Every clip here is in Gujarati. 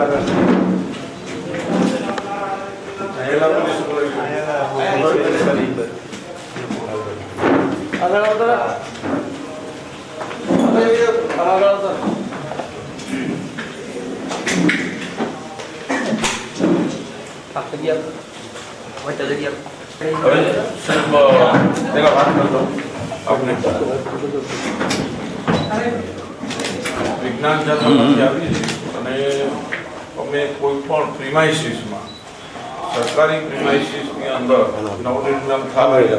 હવે સાહેબ પેલા વાત કરતો આપણે વિજ્ઞાન જનરલમાંથી આવી છે અને અમે કોઈ પણ પ્રિમાઇસીસમાં સરકારી પ્રિમાઇસીસની અંદર નવનિર્માણ થાય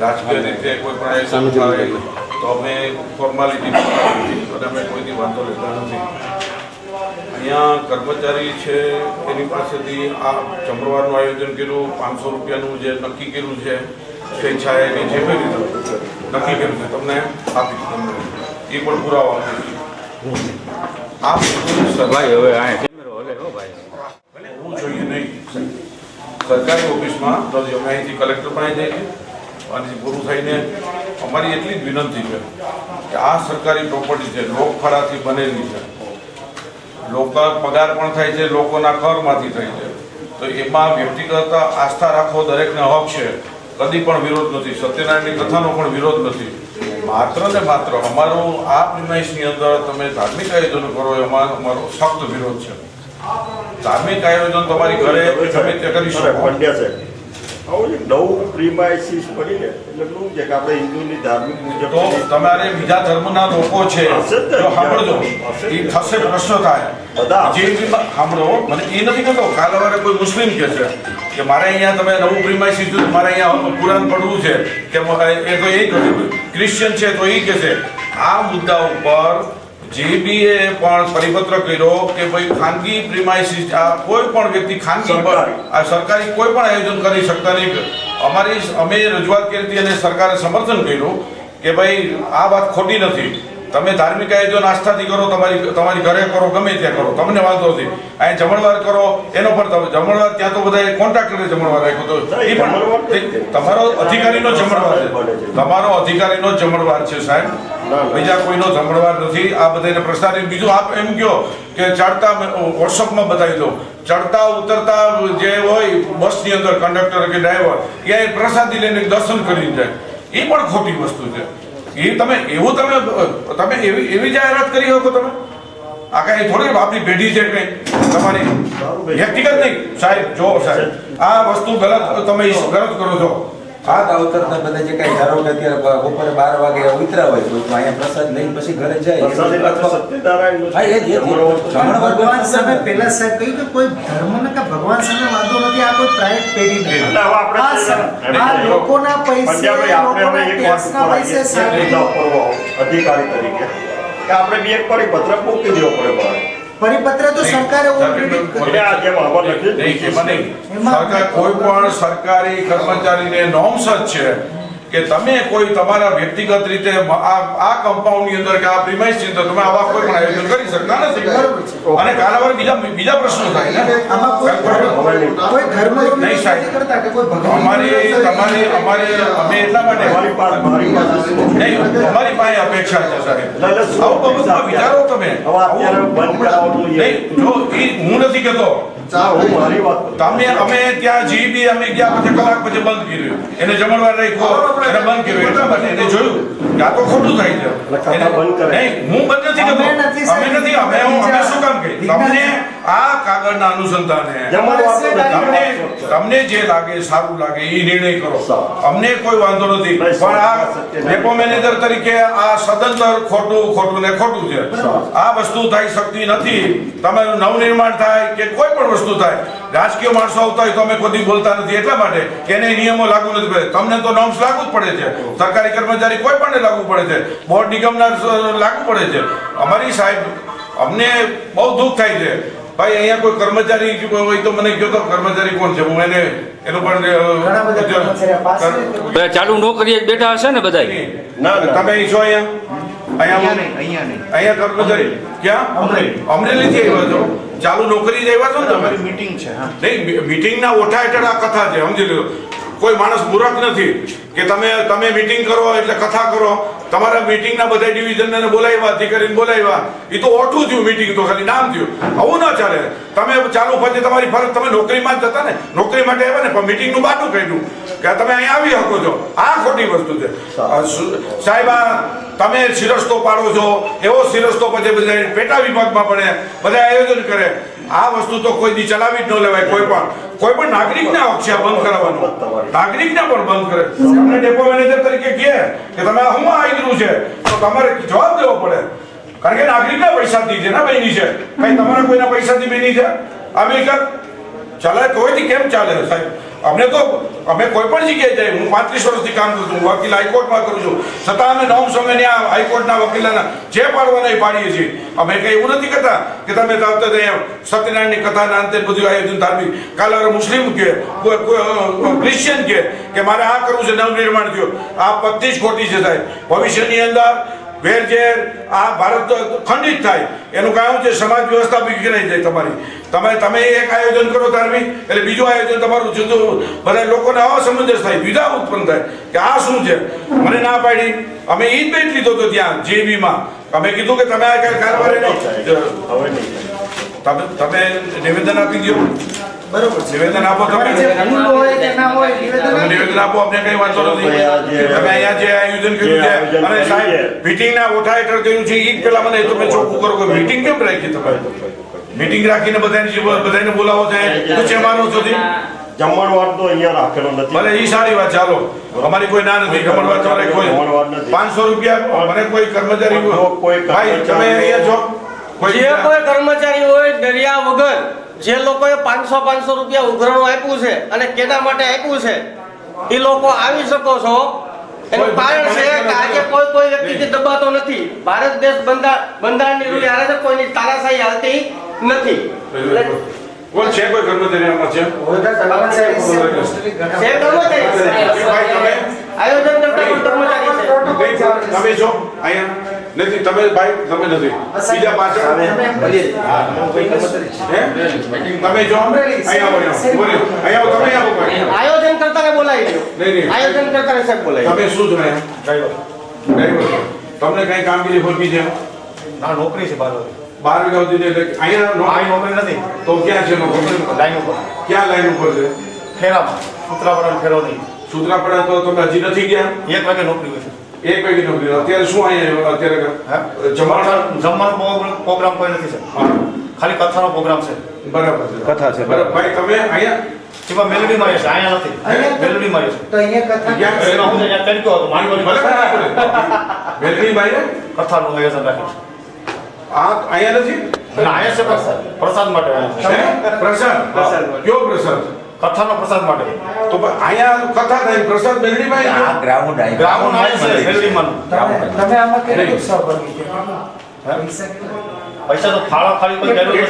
રાજકીય રીતે કોઈ પણ થાય તો અમે ફોર્માલિટી અને અમે કોઈની વાંધો લેતા નથી. અહીંયા કર્મચારી છે એની પાસેથી આ જમણવારનું આયોજન કર્યું. પાંચસો રૂપિયાનું જે નક્કી કર્યું છે સ્વેચ્છાએ કે જે કઈ રીતે નક્કી કર્યું છે. તમને આપી તમને. એ પણ પુરાવા આપીશ. આ ભાઈ હવે આ કેમેરો હલે હો ભાઈ ભલે હોવું જોઈએ નહીં સરકારી ઓફિસમાં તો જે અમે અહીંથી કલેક્ટર પાસે જઈએ છીએ અને પૂરું થઈને અમારી એટલી જ વિનંતી છે કે આ સરકારી પ્રોપર્ટી છે, લોકફાળાથી બનેલી છે. લોકો પગાર પણ થાય છે, લોકોના કરમાંથી થાય છે. તો એમાં વ્યક્તિગત આસ્થા રાખવો દરેકને હક છે. કદી પણ વિરોધ નથી. સત્યનારાયણની કથાનો પણ વિરોધ નથી. માત્ર ને માત્ર અમારો આ પ્રિમાઇસની અંદર તમે ધાર્મિક આયોજનો કરો, એમાં અમારો સખ્ત વિરોધ છે. ધાર્મિક આયોજન તમારી ઘરે તમે તે કરી શકો. પંડ્યા સાહેબ આવું નવું પ્રીમાઇસીસ પડીને એટલે શું છે કે આપણે હિન્દુની ધાર્મિક મુજબ તો તમારે બીજા ધર્મના લોકો છે હશે જ ને. જો સાંભળજો. એ થશે પ્રશ્ન થાય. બધા જે સાંભળો મને એ નથી કહેતો કાલ કોઈ મુસ્લિમ છે કે મારે અહીંયા તમે નવું પ્રિમાઇસ લીધું મારે અહીંયા પુરાણ પડવું છે કે એ તો એ ક્રિશ્ચિયન છે તો એ કહે છે. આ મુદ્દા ઉપર જેબીએ પણ પરિપત્ર કર્યો કે ભાઈ ખાનગી પ્રિમાઇસીસ આ કોઈ પણ વ્યક્તિ ખાનગી પર. આ સરકારી કોઈ પણ આયોજન કરી શકતા નહીં અમારી અમે રજૂઆત કરી હતી અને સરકારે સમર્થન કર્યું કે ભાઈ આ વાત ખોટી નથી તમે ધાર્મિક આયોજન આસ્થાથી કરો તમારી તમારી ઘરે કરો ગમે ત્યાં કરો તમને વાંધો નથી. અહીં જમણવાર કરો એનો પણ તમે જમણવાર ત્યાં તો બધા કોન્ટ્રાક્ટરે જમણવાર રાખ્યો તો એ પણ તમારો અધિકારીનો જમણવાર છે. તમારો અધિકારીનો જમણવાર છે સાહેબ. બીજા કોઈનો જમણવાર નથી. આ બધાને પ્રસારિત બીજું આપ એમ કહો કે ચડતા વોટ્સઅપમાં બતાવી દો. ચડતા ઉતરતા જે હોય બસની અંદર કંડક્ટર કે ડ્રાઈવર એ પ્રસાદી લઈને દર્શન કરી જાય. એ પણ ખોટી વસ્તુ છે. એ તમે એવું તમે તમે એવી એવી જાહેરાત કરી શકો તમે? આ કઈ થોડી આપણી પેઢી છે કઈ તમારી? વ્યક્તિગત નહીં સાહેબ જો સાહેબ આ વસ્તુ ગલત તમે ગલત કરો છો. આ આવતા ઉતરતા બધા જે કઈ ધારો કે અત્યારે બપોરે બાર વાગે ઉતરા હોય તો અહીંયા પ્રસાદ લઈને પછી ઘરે જાય. હા, એ ભગવાન સામે પેલા સાહેબ કહ્યું કે કોઈ ધર્મને કે ભગવાન સામે વાંધો નથી આ કોઈ પ્રાઇવેટ પેઢી આ લોકોના પૈસે લોકોના એક વાત ટેક્સના પૈસે અધિકારી તરીકે. કે આપણે બી એક પરિપત્ર મૂકી દેવો પડે બહાર. પરિપત્ર તો સરકારે સરકાર કોઈ પણ સરકારી કર્મચારીને નોમ્સ જ છે. કે તમે કોઈ તમારા વ્યક્તિગત રીતે આ આ કમ્પાઉન્ડની અંદર કે આ પ્રિમાઇસની અંદર તમે આવા કોઈ પણ આયોજન કરી શકતા નથી. અને કાલાવાર બીજા બીજા પ્રશ્નો થાય ને? કોઈ ધર્મ નહીં, સાહેબ. કરતા કે કોઈ ભગવાન અમારી તમારી અમારી અમે એટલા માટે મારી પાસે મારી પાસે નહીં અમારી પાસે અપેક્ષા છે સાહેબ. આવું બાબતમાં વિચારો તમે. હવે અત્યારે બંધ કરાવવું જોઈએ. નહીં જો હું નથી કહેતો. તમે અમે ત્યાં જીબી અમે ગયા પછી કલાક પછી બંધ કર્યું. એને જમણવાર રાખ્યો એને બંધ કર્યું. એટલા માટે એને જોયું. કે આ તો ખોટું થાય છે. એને- બંધ કરે. નહીં હું બંધ નથી કરતો. અમે નથી અમે હું- અમે શું કામ કહી તમને આ કાગળના અનુસંધાને તમને તમને જે લાગે સારું લાગે એ નિર્ણય કરો. અમને કોઈ વાંધો નથી. પણ આ ડેપો મેનેજર તરીકે આ સદંતર ખોટું ખોટું ને ખોટું છે. આ વસ્તુ થઈ શકતી નથી. તમારું નવનિર્માણ થાય કે કોઈ પણ વસ્તુ થાય. રાજકીય માણસો આવતા હોય તો અમે કોઈ બોલતા નથી. એટલા માટે કે એને નિયમો લાગુ નથી પડે. તમને તો નોર્મ્સ લાગુ જ પડે છે. સરકારી કર્મચારી કોઈ પણ લાગુ પડે છે. બોર્ડ નિગમના લાગુ પડે છે. અમારી સાહેબ અમને બહુ દુઃખ થાય છે. ભાઈ અહીંયા કોઈ કર્મચારી હોય તો મને કહો તો કર્મચારી કોણ છે? હું એને એનું પણ ચાલુ નોકરીએ જ બેઠા હશે ને બધા ના, ના. તમે અહીં છો અહીંયા? અહીંયા અહીંયા નહીં અહીંયા કર્મચારી ક્યાં? અમરેલી. અમરેલીથી આવ્યા છો? ચાલુ નોકરી જ આવ્યા છો ને તમે? મીટિંગ છે હા. નહીં મીટિંગના ઓઠા હેઠળ આ કથા છે સમજી લો કોઈ માણસ મૂર્ખ નથી કે તમે તમે મીટિંગ કરો એટલે કથા કરો. તમારા મીટિંગના બધા ડિવિઝનને બોલાવ્યા, અધિકારીને બોલાવ્યા. એ તો ઓઠું થયું મીટિંગ તો ખાલી, નામ થયું. આવું ના ચાલે. તમે ચાલુ પછી તમારી ફરજ, તમે નોકરીમાં જ હતા ને. નોકરી માટે આવ્યા ને, પણ મીટિંગનું બાટું કાઢ્યું કે તમે અહીં આવી શકો છો. આ ખોટી વસ્તુ છે. સાહેબ તમે શિરસ્તો પાડો છો. એવો શિરસ્તો પછી બધા પેટા વિભાગમાં પડે બધા આયોજન કરે. આ વસ્તુ તો કોઈ દી ચલાવી જ ન લેવાય કોઈ પણ. કોઈ પણ નાગરિકને અક્ષય બંધ કરાવવાનું. નાગરિકને પણ બંધ કરે. તમને ડેપો મેનેજર તરીકે કહે કે તમે હું આવી ગયું છે? તો તમારે જવાબ દેવો પડે. કારણ કે નાગરિકના પૈસાથી છે ને બની છે. કઈ તમારા કોઈના પૈસાથી બની છે? આ મિલકત ચાલે કોઈથી કેમ ચાલે સાહેબ? અમને તો અમે કોઈ પણ જગ્યાએ જઈએ, હું પાંત્રીસ વર્ષથી કામ કરું છું વકીલ હાઈકોર્ટમાં કરું છું. છતાં અમે નોમ સમય ત્યાં હાઈકોર્ટના વકીલાના જે પાડવાના એ પાડીએ છીએ, અમે કંઈ એવું નથી કરતા કે તમે તાવતા સત્યનારાયણની કથાના અંતે બધું આયોજન ધાર્મિક. કાલે મુસ્લિમ કે ક્રિશ્ચિયન કે કે મારે આ કરવું છે, નવનિર્માણ થયો. આ બધી જ ખોટી છે સાહેબ. ભવિષ્યની અંદર વેરઝેર આ ભારત ખંડિત થાય. એનું કારણ છે સમાજ વ્યવસ્થા વિખરાઈ જાય તમારી. તમે તમે એક આયોજન કરો ધાર્મિક એટલે બીજું આયોજન તમારું જુદું બધા લોકોને અસમંજસ થાય વિધા ઉત્પન્ન થાય કે આ શું છે? મને ના પાડી. અમે ઈ જ બેઠ લીધો હતો ત્યાં જેબીમાં. અમે કીધું કે તમે આ કઈ કારવારી હવે નહીં તમે તમે નિવેદન આપી દો બરોબર નિવેદન આપો તમે આપો અમને કઈ વાંધો નથી. તમે અહીંયા જે આયોજન કર્યું છે અને સાહેબ છે. મીટિંગના ઓઠા હેઠળ કર્યું છે એ પેલા મને તમે ચોખ્ખું કરો. કે મીટિંગ કેમ રાખી તમે? મીટિંગ રાખીને બધાને બધાને બોલાવો છે. પૂછે માનો સુધી જમણવાર તો અહીંયા રાખેલો નથી. ભલે ઈ સારી વાત ચાલો અમારી કોઈ ના નથી. જમણવાર તમારે કોઈ. પાંચસો રૂપિયા મને કોઈ કર્મચારી જો કોઈ ભાઈ તમે કર્મચારી અહીંયા છો જે. કોઈ કર્મચારી હોય ડર્યા વગર જે લોકોએ પાંચસો પાંચસો રૂપિયા ઉઘરાણું આપ્યું છે અને કેના માટે આપ્યું છે એ લોકો આવી શકો છો. એનું કારણ છે કે આજે કોઈ કોઈ વ્યક્તિથી દબાતો નથી. ભારત દેશ બંધાર બંધારણની રૂલ હારે છે કોઈની તારાશાહી હાલતી નથી. કોણ છે કોઈ કર્મચારી આમાં છે? છે, કર્મચારી. આયોજન કરતા પણ કર્મચારી છે. તમે છો? અહીંયા? નથી તમે ભાઈ તમે નથી. બીજા પાછળ. તમે જો. અહીંયા આવો અહીંયા તમે આયોજન કરતાને બોલાવી નહીં, દો નહીં. આયોજન કરતાને સાહેબ બોલાવી તમે શું જોયા ડ્રાઈવર. તમને કઈ કામગીરી ખોટી છે? ના નોકરી છે બાર બાર વાગ્યા સુધી એટલે અહીંયા આ નો- નોકરી નથી. તો ક્યાં છે નોકરી? લાઈન ઉપર. ક્યાં લાઈન ઉપર છે? ફેરામાં સુત્રાપડા ફેરો નહીં સુત્રાપડા તો તમે હજી નથી ગયા? એક વાગે નોકરી હોય છે. એક વાગે નોકરી અત્યારે શું અહીંયા અત્યારે? જમવાનું? જમવાનો પ્રોગ્રામ- કોઈ નથી સર ખાલી કથાનો પ્રોગ્રામ છે. બરાબર છે. કથા છે બરાબર. ભાઈ તમે અહીંયા જેમાં મેલોડીમાં આવ્યો છે અહીંયા નથી. અહીંયા? મેલોડીમાં આવ્યો તો અહીંયા કથા ક્યાં છે હું અહીંયા માનવાની ભલે ભાઈ કથાનું આયોજન રાખ્યું આ અહીંયા નથી? છે અને અહીંયા છે પ્રસાદ. પ્રસાદ માટે છે. હે? પ્રસાદ કયો પ્રસાદ? કથાનો પ્રસાદ માટે. તો અહીંયા કથા થાય. પ્રસાદ મેલડી ભાઈ આ ગ્રાઉન્ડ અહીં ગ્રાઉન્ડ આવે છે મેલોડીમાંનું. તમે તમે આમાં કેટલું નહીં. ભરી છે? પૈસા તો ફાળો ખાલી કોઈ કર્યો નથી.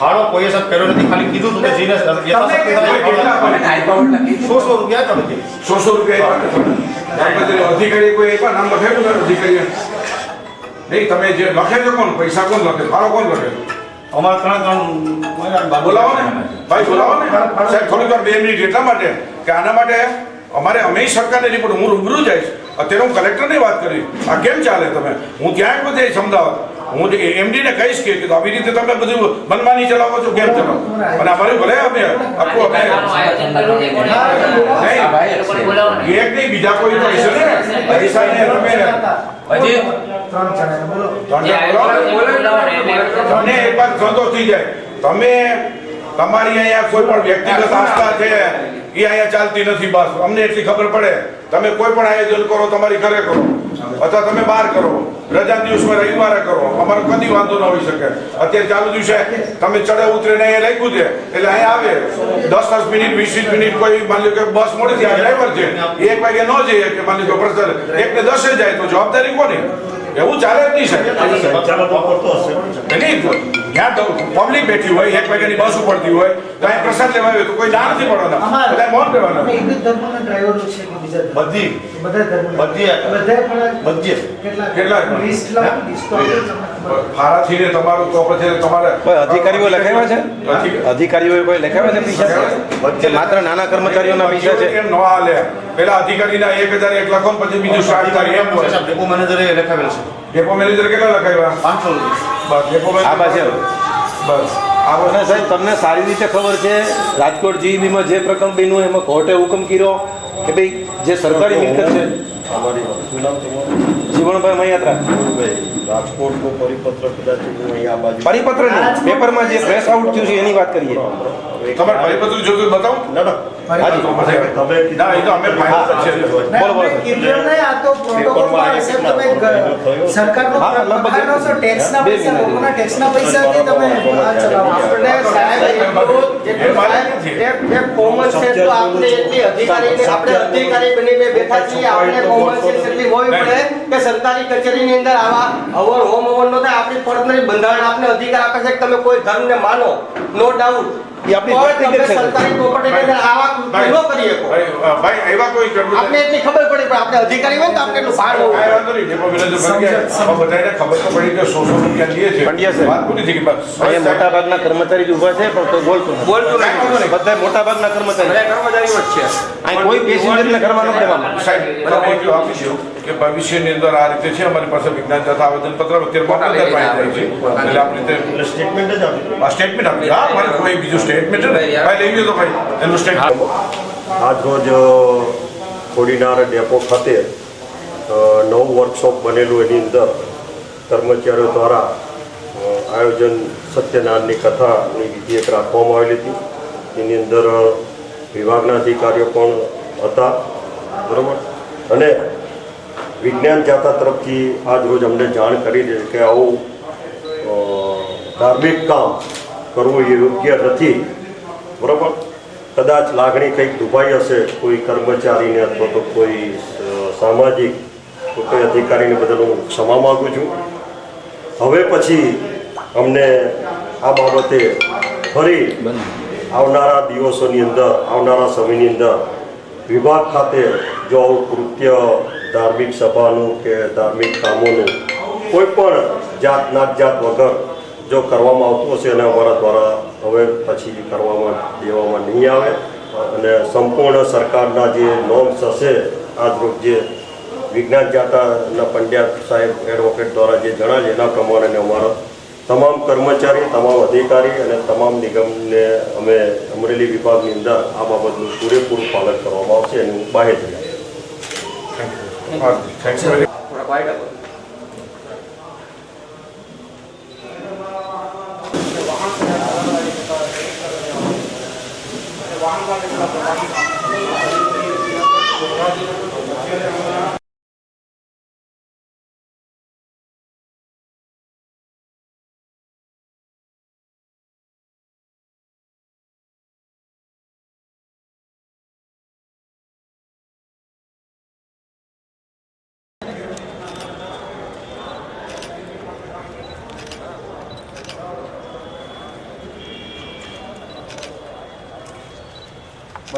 ફાળો કોઈ કોઈએ સાહેબ કર્યો નથી. ખાલી કીધું હતું કે જીને યથાશક્તિ તમે થાય કેટલા? ફાળો ફાળો? આપ્યા એટલા કીધું. સો સો રૂપિયા આપ્યા નથી સો સો રૂપિયા. અધિકારી કોઈ એક નામ લખેલું ને અધિકારી નહીં તમે જે લખે છે કોણ? પૈસા કોણ લખે? ફાળો કોણ લખે? અમારે ત્રણ ત્રણ બોલાવો ને ભાઈ બોલાવો ને સાહેબ થોડીક વાર બે મિનિટ એટલા માટે કે આના માટે અમારે અમે સરકારને રિપોર્ટ હું રૂબરૂ જઈશ અત્યારે હું કલેક્ટરની વાત કરી આ કેમ ચાલે તમે હું ક્યાંય બધે સમજાવત હું એમડી ને કહીશ કે આવી રીતે તમે બધું મનમાની ચલાવો છો કેમ ચલાવો અને અમારે ભલે અમે આપવું અમે ભાઈ એક નહીં બીજા કોઈ તો હશે ને પૈસા ને તમે ત્રણ જણા બોલો. તમને એક વાત સંતોષ થઈ જાય. તમે તમારી અહીંયા કોઈ પણ વ્યક્તિગત આસ્થા છે એ અહીંયા ચાલતી નથી બસ. અમને એટલી ખબર પડે. તમે કોઈ પણ આયોજન કરો તમારી ઘરે કરો. અથવા તમે બહાર કરો. રજા દિવસમાં રવિવારે કરો. અમારો કદી વાંધો ન હોઈ શકે. અત્યારે ચાલુ દિવસે તમે ચડે ઉતરે ને અહીંયા લખ્યું છે. એટલે અહીંયા આવે. દસ દસ મિનિટ વીસ વીસ મિનિટ કોઈ માની લો કે બસ મોડી થી ડ્રાઈવર છે. એક વાગે ન જઈએ કે માની લો પ્રસર એક ને દસે જાય તો જવાબદારી કોની? એવું ચાલે જ નહીં સાહેબ. નહીં પબ્લિક બેઠી હોય એક વાગ્યાની બસ ઉપડતી હોય તો પ્રસાદ લેવા આવ્યો તો કોઈ જાણ નથી પડવાના. બધા મૌન રહેવાના છે બીજા બધી. બધા ધર્મ બધી. બધા પણ બધી. કેટલા? લિસ્ટ લાવો. ફારાથી ને તમારું તો પછી તમારે કોઈ અધિકારીઓ લખાવ્યા છે? અધિકારીઓ કોઈ લખાવ્યા છે? પૈસા કે માત્ર નાના કર્મચારીઓના પૈસા છે. એમ ન હાલે. પેલા અધિકારીના એક હજાર એક લખો પછી બીજું સાત થાય એમ હોય. ડેપો મેનેજરે લખાવેલ છે. ડેપો મેનેજર કેટલા લખાવ્યા? પાંચસો બસ ડેપો આ બાજુ બસ. આ અને બધા સાહેબ તમને સારી રીતે ખબર છે રાજકોટ જીઈબીમાં જે પ્રકરણ બન્યું એમાં કોર્ટે હુકમ કર્યો. કે ભાઈ જે સરકારી મિલકત છે. અમારી શું નામ તમારું? જીવણભાઈ મૈયાત્રા રાજકોટનો પરિપત્ર કદાચ હું અહીંયા બાજુ પરિપત્ર નહીં પેપરમાં જે પ્રેસ આઉટ થયું છે એની વાત કરીએ. તમારે પરિપત્ર જોતું બતાવો. ના ના. હાજી. તો તમે ના એ તો અમે ફાઇનલ છે. ના, બોલો, બોલો. કીધું નહીં, આ તો પ્રોટોકોલમાં હશે. તમે સરકારનો લગભગ ટેક્સના પૈસા, લોકોના ટેક્સના પૈસાથી તમે ચલાવો. આપણે સાહેબ સરકારી કચેરીની અંદર આવા અવર હોમ અવર નો થાય આપણી ફરજની બંધારણ આપને અધિકાર આપે છે કે તમે કોઈ ધર્મને માનો. નો ડાઉટ એ આપણી વ્યક્તિગત સરકારી પ્રોપર્ટીની અંદર આવા કૃત્ય ન કરી શકો. ભાઈ એવા કોઈ કરવું આપણે એટલી ખબર પડી પણ આપણે અધિકારી હોય તો આપણે એટલું ભાન હોવું કાંઈ વાંધો નહીં ડેપો મેનેજર બની બધાને ખબર તો પડી કે સો સો રૂપિયા લઈએ છે. પંડ્યા સાહેબ. વાત પૂરી થઈ ગઈ બસ. અહીંયા મોટા ભાગના કર્મચારી જ ઊભા છે પણ કોઈ બોલતું બોલતું નહીં. બધા મોટા ભાગના કર્મચારી. બધા કર્મચારીઓ જ છે. અહીં કોઈ પેસેન્જરને કરવા નથી દેવામાં સાહેબ આપી દો. કે ભવિષ્યની અંદર આ રીતે છે અમારી પાસે વિજ્ઞાન તથા આવેદનપત્ર અત્યારે મામલતદાર પાસે જાય છે. એટલે આપણી તે સ્ટેટમેન્ટ જ આપ્યું આ સ્ટેટમેન્ટ આપી હા મારે કોઈ બીજું સ્ટેટમેન્ટ ભાઈ લઈ લ્યો તો ભાઈ. એનું સ્ટેટમેન્ટ આજ રોજ ખોડીનાર ડેપો ખાતે નવું વર્કશોપ બનેલું એની અંદર કર્મચારીઓ દ્વારા આયોજન સત્યનારાયણની કથાની વિધિ એક રાખવામાં આવેલી હતી. એની અંદર વિભાગના અધિકારીઓ પણ હતા. બરાબર? અને વિજ્ઞાન જાતા તરફથી આજ રોજ અમને જાણ કરી છે કે આવું ધાર્મિક કામ કરવું એ યોગ્ય નથી. બરાબર? કદાચ લાગણી કંઈક દુભાઈ હશે, કોઈ કર્મચારીને અથવા તો કોઈ સામાજિક કોઈ અધિકારીને બદલ હું ક્ષમા માગું છું. હવે પછી અમને આ બાબતે ફરી આવનારા દિવસોની અંદર, આવનારા સમયની અંદર વિભાગ ખાતે જો આવું કૃત્ય ધાર્મિક સભાનું કે ધાર્મિક કામોનું કોઈ પણ જાત નાત જાત વગર જો કરવામાં આવતું હશે અને અમારા દ્વારા હવે પછી કરવામાં દેવામાં નહીં આવે અને સંપૂર્ણ સરકારના જે નોર્મ્સ હશે આજરોજ જે વિજ્ઞાન જાતાના પંડ્યા સાહેબ એડવોકેટ દ્વારા જે જણાવે એના પ્રમાણે અમારા તમામ કર્મચારી, તમામ અધિકારી અને તમામ નિગમને અમે અમરેલી વિભાગની અંદર આ બાબતનું પૂરેપૂરું પાલન કરવામાં આવશે એની આપીશ. થેન્ક્સ થોડા quiet આપો.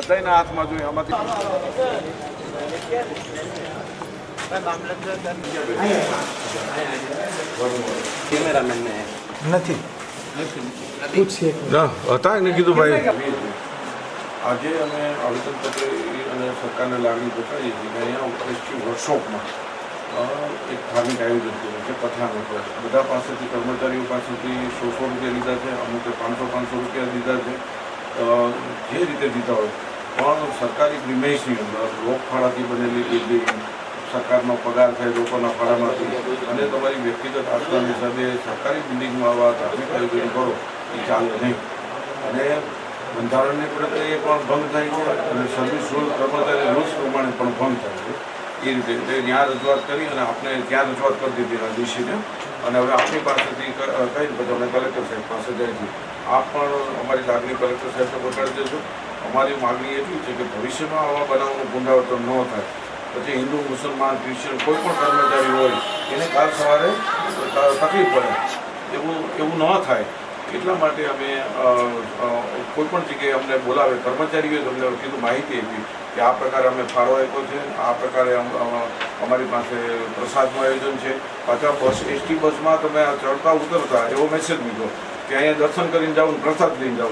બધાના હાથમાં જોઈએ આમાંથી નથી. હતા એને કીધું ભાઈ. આજે અમે આવેદનપત્ર અને સરકારને લાગણી બતાવીએ છીએ કે અહીંયા એસટી વર્કશોપમાં એક ધાર્મિક આયોજન કર્યું છે કથાનો ઉપર બધા પાસેથી કર્મચારીઓ પાસેથી સો સો રૂપિયા લીધા છે અમુકે પાંચસો પાંચસો રૂપિયા લીધા છે. અ, જે રીતે દીધા હોય. પણ સરકારી પ્રિમાઇસની અંદર લોકફાળાથી બનેલી બિલ્ડિંગ સરકારનો પગાર થાય લોકોના ફાળામાંથી. અને તમારી વ્યક્તિગત આસ્થાના હિસાબે સરકારી બિલ્ડિંગમાં આવા ધાર્મિક આયોજન કરો, એ ચાલે નહીં. અને બંધારણની પ્રક્રિયા પણ ભંગ થાય છે અને સર્વિસ રૂલ કર્મચારી રૂલ્સ પ્રમાણે પણ ભંગ થાય છે. એ રીતે એટલે ત્યાં રજૂઆત કરી અને આપણે ત્યાં રજૂઆત કરી દીધી રજીશીને અને હવે આપણી પાસેથી કઈ અમે કલેક્ટર સાહેબ પાસે જાય છે આપ પણ અમારી લાગણી કલેક્ટર સાહેબને પકડી દેજો અમારી માગણી એટલી છે કે ભવિષ્યમાં આવા બનાવનું પુનરાવર્તન ન થાય. પછી હિન્દુ, મુસલમાન ક્રિશ્ચિયન કોઈ પણ કર્મચારી હોય, એને કાલ સવારે તકલીફ પડે. એવું એવું ન થાય. એટલા માટે અમે કોઈ પણ જગ્યાએ અમને બોલાવે, કર્મચારીઓએ તમને કીધું માહિતી આપી કે આ પ્રકારે અમે ફાળો આપ્યો છે, આ પ્રકારે અમ- અમ- અમારી પાસે પ્રસાદનું આયોજન છે. પાછા બસ, એસટી બસમાં તમે ચડતા ઉતરતા એવો મેસેજ મૂક્યો કે અહીંયા દર્શન કરીને ને પ્રસાદ લઈને જાઓ.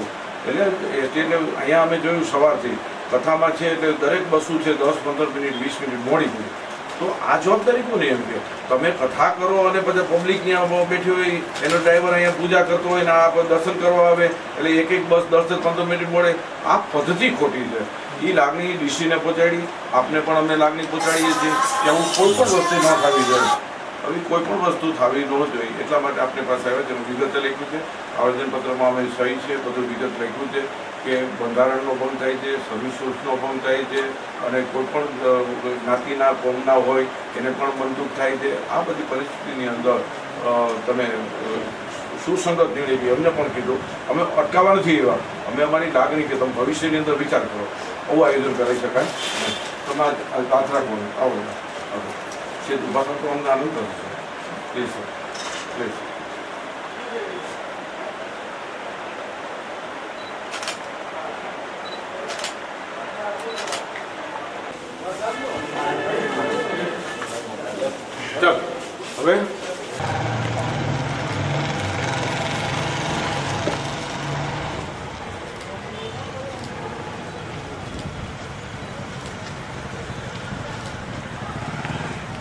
એટલે એટલે અહીંયા અમે જોયું સવારથી, કથામાં છે એટલે દરેક બસો છે દસ, પંદર મિનિટ, વીસ મિનિટ મોડી પડી તો આ જવાબદારી કોની એમ કે. તમે કથા કરો અને બધા પબ્લિક ત્યાં બેઠી હોય, એનો ડ્રાઈવર અહીંયા પૂજા કરતો હોય ને આ દર્શન કરવા આવે, એટલે એક એક બસ દસ દસ, પંદર મિનિટ મળે આ પદ્ધતિ ખોટી છે. એ લાગણી ડીસીને પહોંચાડી, આપને પણ અમે લાગણી પહોંચાડીએ છીએ કે હું કોઈ પણ વસ્તુ ન ખાવી જોઈએ. આવી કોઈ પણ વસ્તુ થવી ન જોઈએ. એટલા માટે આપણી પાસે આવે તેનું વિગત લખ્યું છે. આવેદનપત્રમાં અમે સહી છે, બધું વિગત લખ્યું છે કે બંધારણનો ભંગ થાય છે સર્વિસ ભંગ થાય છે અને કોઈ પણ જ્ઞાતિના કોમના હોય એને પણ બંદૂક થાય છે. આ બધી પરિસ્થિતિની અંદર તમે સુસંગત નિર્ણય બી અમને પણ કીધું. અમે અટકાવવા નથી એવા. અમે અમારી લાગણી કે તમે ભવિષ્યની અંદર વિચાર કરો. આવું આયોજન કરી શકાય. તમે આ તાત્રા આવો આવો. છે ઊભા થતો અમને આનંદ થશે પ્લીઝ સર પ્લીઝ ચાલ હવે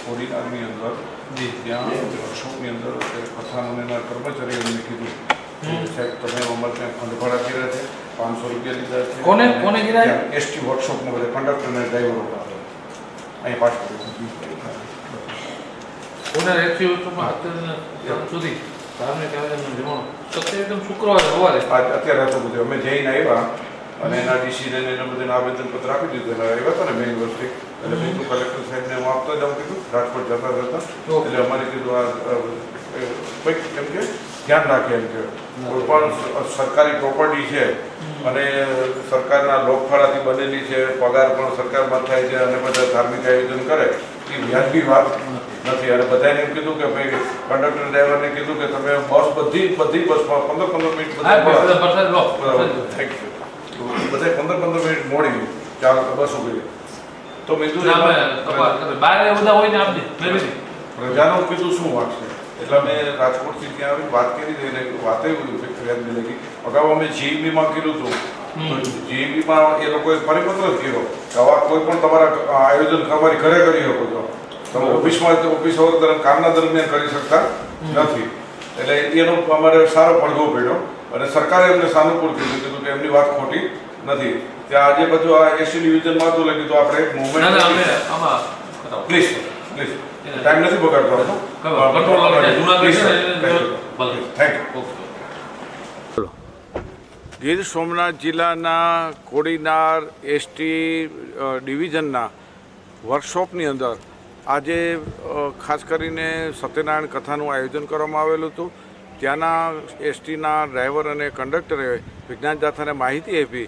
ખોડીનારની અંદર ત્યાં વર્કશોપની અંદર તે કથાનોના કર્મચારીઓને કીધું કે સાહેબ તમે અમારે ત્યાં ફંડ ભાડા કર્યા છે પાંચસો રૂપિયા લીધા છે કોને? કોને કીધા છે? એસટી વર્કશોપમાં બધા કંડક્ટર અને ડ્રાઈવરો પાસે અહીં પાછળ પુનઃ એકથી વર્ષમાં અત્યાર સુધી ધાર્મિક આયોજનનું જમણું સત્ય એકદમ શુક્રવારે સવારે અત્યારે તો બધું અમે જઈને આવ્યા અને એના ડિસિઝન એને બધાને આવેદનપત્ર આપી દીધું એટલે આવ્યા હતા ને મેઇન વસ્તુ એટલે મેં કીધું કલેક્ટર સાહેબને હું આપતા જાઉં કીધું રાજકોટ જતા જતા એટલે અમારે કીધું આ કંઈક એમ કે ધ્યાન રાખે એમ કે કોઈ પણ સરકારી પ્રોપર્ટી છે અને સરકારના લોકફાળાથી બનેલી છે પગાર પણ સરકારમાં થાય છે અને બધા ધાર્મિક આયોજન કરે એ વ્યાજબી વાત નથી. અને બધાને એમ કીધું કે ભાઈ કંડક્ટર ડ્રાઈવરને કીધું કે તમે બસ બધી બધી બસમાં પંદર પંદર મિનિટ બધા. થેન્ક યુ બધા પંદર પંદર મિનિટ મોડી ચાલો બસ ઊભી. તો મેં કીધું. બહાર બધા હોય ને મેળવી પ્રજાનું કીધું શું છે એટલે મેં રાજકોટથી ત્યાં આવી વાત કરી હતી વાતે મેં લાગી અગાઉ અમે જીઈબીમાં કીધું હતું. જીઈબીમાં એ લોકોએ પરિપત્ર જ કર્યો કે આવા કોઈ પણ તમારા આયોજન તમારી ઘરે કરી શકો છો. તમે ઓફિસમાં ઓફિસ અવર કામના દરમિયાન કરી શકતા નથી. એટલે એનો અમારે સારો પડઘો પડ્યો. અને સરકારે એમને સાનુકૂળ કીધું કીધું કે એમની વાત ખોટી નથી. ત્યાં આજે બધું આ એસી ડિવિઝનમાં હતું એટલે તો આપણે એક મુવમેન્ટ. પ્લીઝ પ્લીઝ ટાઈમ નથી બગાડતો કંટ્રોલ ગીર સોમનાથ જિલ્લાના કોડીનાર એસટી ડિવિઝનના વર્કશોપની અંદર આજે ખાસ કરીને સત્યનારાયણ કથાનું આયોજન કરવામાં આવેલું હતું. ત્યાંના એસટીના ડ્રાઈવર અને કંડક્ટરે વિજ્ઞાન જાથાને માહિતી આપી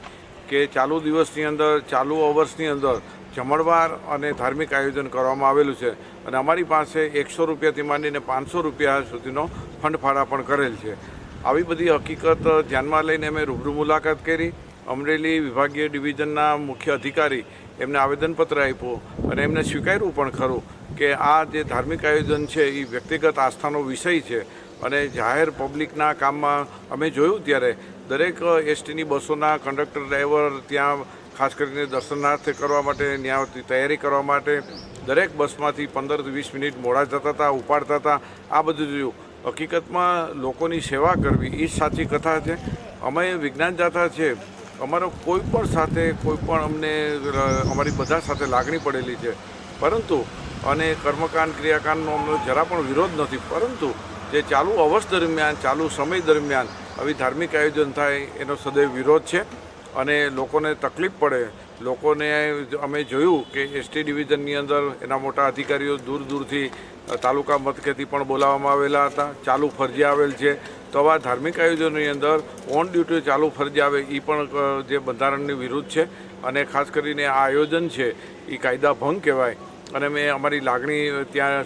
કે ચાલુ દિવસની અંદર ચાલુ અવર્સની અંદર જમણવાર અને ધાર્મિક આયોજન કરવામાં આવેલું છે. અને અમારી પાસે એકસો રૂપિયાથી માંડીને પાંચસો રૂપિયા સુધીનો ફંડ ફાળા પણ કરેલ છે. આવી બધી હકીકત ધ્યાનમાં લઈને અમે રૂબરૂ મુલાકાત કરી. અમરેલી વિભાગીય ડિવિઝનના મુખ્ય અધિકારી એમને આવેદનપત્ર આપ્યું અને એમને સ્વીકાર્યું પણ ખરું કે આ જે ધાર્મિક આયોજન છે એ વ્યક્તિગત આસ્થાનો વિષય છે. અને જાહેર પબ્લિકના કામમાં અમે જોયું ત્યારે દરેક એસટીની બસોના કંડક્ટર, ડ્રાઈવર ત્યાં ખાસ કરીને દર્શનાર્થે કરવા માટે ત્યાંથી તૈયારી કરવા માટે દરેક બસમાંથી પંદરથી વીસ મિનિટ મોડા જતા હતા, ઉપાડતા હતા. આ બધું જોયું હકીકતમાં લોકોની સેવા કરવી એ સાચી કથા છે. અમે વિજ્ઞાન જાથા છે. અમારો કોઈ પણ સાથે, કોઈ પણ અમને અમારી બધા સાથે લાગણી પડેલી છે. પરંતુ અને કર્મકાંડ, ક્રિયાકાંડનો અમને જરા પણ વિરોધ નથી. પરંતુ જે ચાલુ અવર્સ દરમિયાન, ચાલુ સમય દરમિયાન આવી ધાર્મિક આયોજન થાય એનો સદૈવ વિરોધ છે અને લોકોને તકલીફ પડે. લોકોને અમે જોયું કે એસટી ડિવિઝનની અંદર એના મોટા અધિકારીઓ દૂર દૂરથી તાલુકા મથકેથી પણ બોલાવવામાં આવેલા હતા. ચાલુ ફરજી આવેલ છે. તો આવા ધાર્મિક આયોજનોની અંદર ઓન ડ્યુટી ચાલુ ફરજી આવે એ પણ જે બંધારણની વિરુદ્ધ છે અને ખાસ કરીને આ આયોજન છે એ કાયદા ભંગ કહેવાય. અને મેં અમારી લાગણી ત્યાં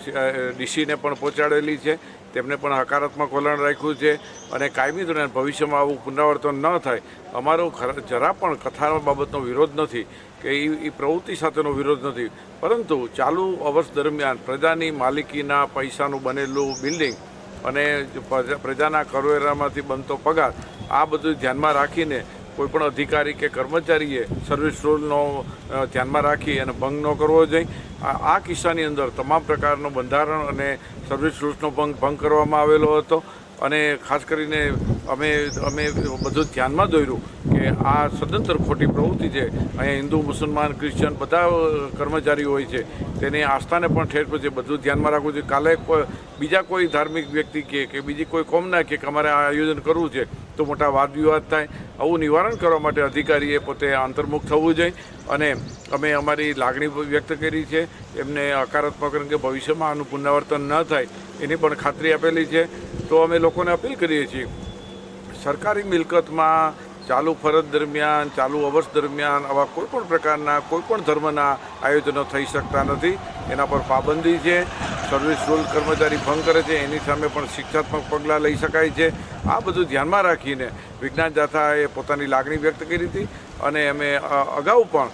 ડીસીને પણ પહોંચાડેલી છે. તેમને પણ હકારાત્મક વલણ રાખ્યું છે અને કાયમી ધોરણે ભવિષ્યમાં આવું પુનરાવર્તન ન થાય, અમારો જરા પણ કથા બાબતનો વિરોધ નથી કે એ પ્રવૃત્તિ સાથેનો વિરોધ નથી. પરંતુ ચાલુ અવર્ષ દરમિયાન પ્રજાની માલિકીના પૈસાનું બનેલું બિલ્ડિંગ અને પ્રજા- પ્રજાના કરવેરામાંથી બનતો પગાર, આ બધું ધ્યાનમાં રાખીને કોઈપણ અધિકારી કે કર્મચારીએ સર્વિસ રૂલનો ધ્યાનમાં રાખી અને ભંગ ન કરવો જોઈએ. આ આ કિસ્સાની અંદર તમામ પ્રકારનો બંધારણ અને સર્વિસ રૂલ્સનો ભંગ ભંગ કરવામાં આવેલો હતો. અને ખાસ કરીને અમે અમે બધું ધ્યાનમાં દોર્યું કે આ સદંતર ખોટી પ્રવૃત્તિ છે. અહીંયા હિન્દુ, મુસલમાન ક્રિશ્ચન બધા કર્મચારીઓ હોય છે. તેની આસ્થાને પણ ઠેર પછી બધું ધ્યાનમાં રાખવું જોઈએ. કાલે બીજા કોઈ ધાર્મિક વ્યક્તિ કે કે બીજી કોઈ કોમના કે અમારે આ આયોજન કરવું છે, તો મોટા વાદ વિવાદ થાય. આવું નિવારણ કરવા માટે અધિકારીએ પોતે અંતર્મુખ થવું જોઈએ. અને અમે અમારી લાગણી વ્યક્ત કરી છે. એમને હકારાત્મક કે ભવિષ્યમાં આનું પુનરાવર્તન ન થાય, એની પણ ખાતરી આપેલી છે. તો અમે લોકોને અપીલ કરીએ છીએ, સરકારી મિલકતમાં ચાલુ ફરજ દરમિયાન, ચાલુ અવર્ષ દરમિયાન આવા કોઈપણ પ્રકારના, કોઈપણ ધર્મના આયોજનો થઈ શકતા નથી. એના પર પાબંદી છે. સર્વિસ રૂલ કર્મચારી ભંગ કરે છે. એની સામે પણ શિક્ષાત્મક પગલાં લઈ શકાય છે. આ બધું ધ્યાનમાં રાખીને વિજ્ઞાન જાથાએ પોતાની લાગણી વ્યક્ત કરી હતી અને અમે અગાઉ પણ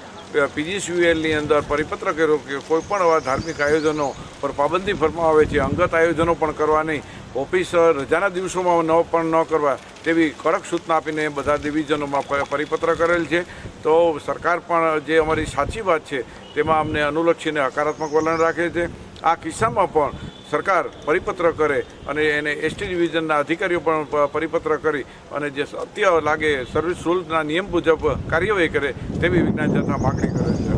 પીજીસીયુએલની અંદર પરિપત્ર કર્યો કે કોઈપણ આવા ધાર્મિક આયોજનો પર પાબંદી ફરમાવે છે. અંગત આયોજનો પણ કરવા નહીં. ઓફિસ રજાના દિવસોમાં ન, પણ ન કરવા તેવી કડક સૂચના આપીને બધા ડિવિઝનોમાં પરિપત્ર કરેલ છે. તો સરકાર પણ જે અમારી સાચી વાત છે, તેમાં અમને અનુલક્ષીને હકારાત્મક વલણ રાખે છે. આ કિસ્સામાં પણ સરકાર પરિપત્ર કરે અને એને એસટી ડિવિઝનના અધિકારીઓ પણ પરિપત્ર કરી અને જે સત્ય લાગે સર્વિસ શુલ્કના નિયમ મુજબ કાર્યવાહી કરે તેવી વિજ્ઞાન જથ્થા માગણી કરે છે.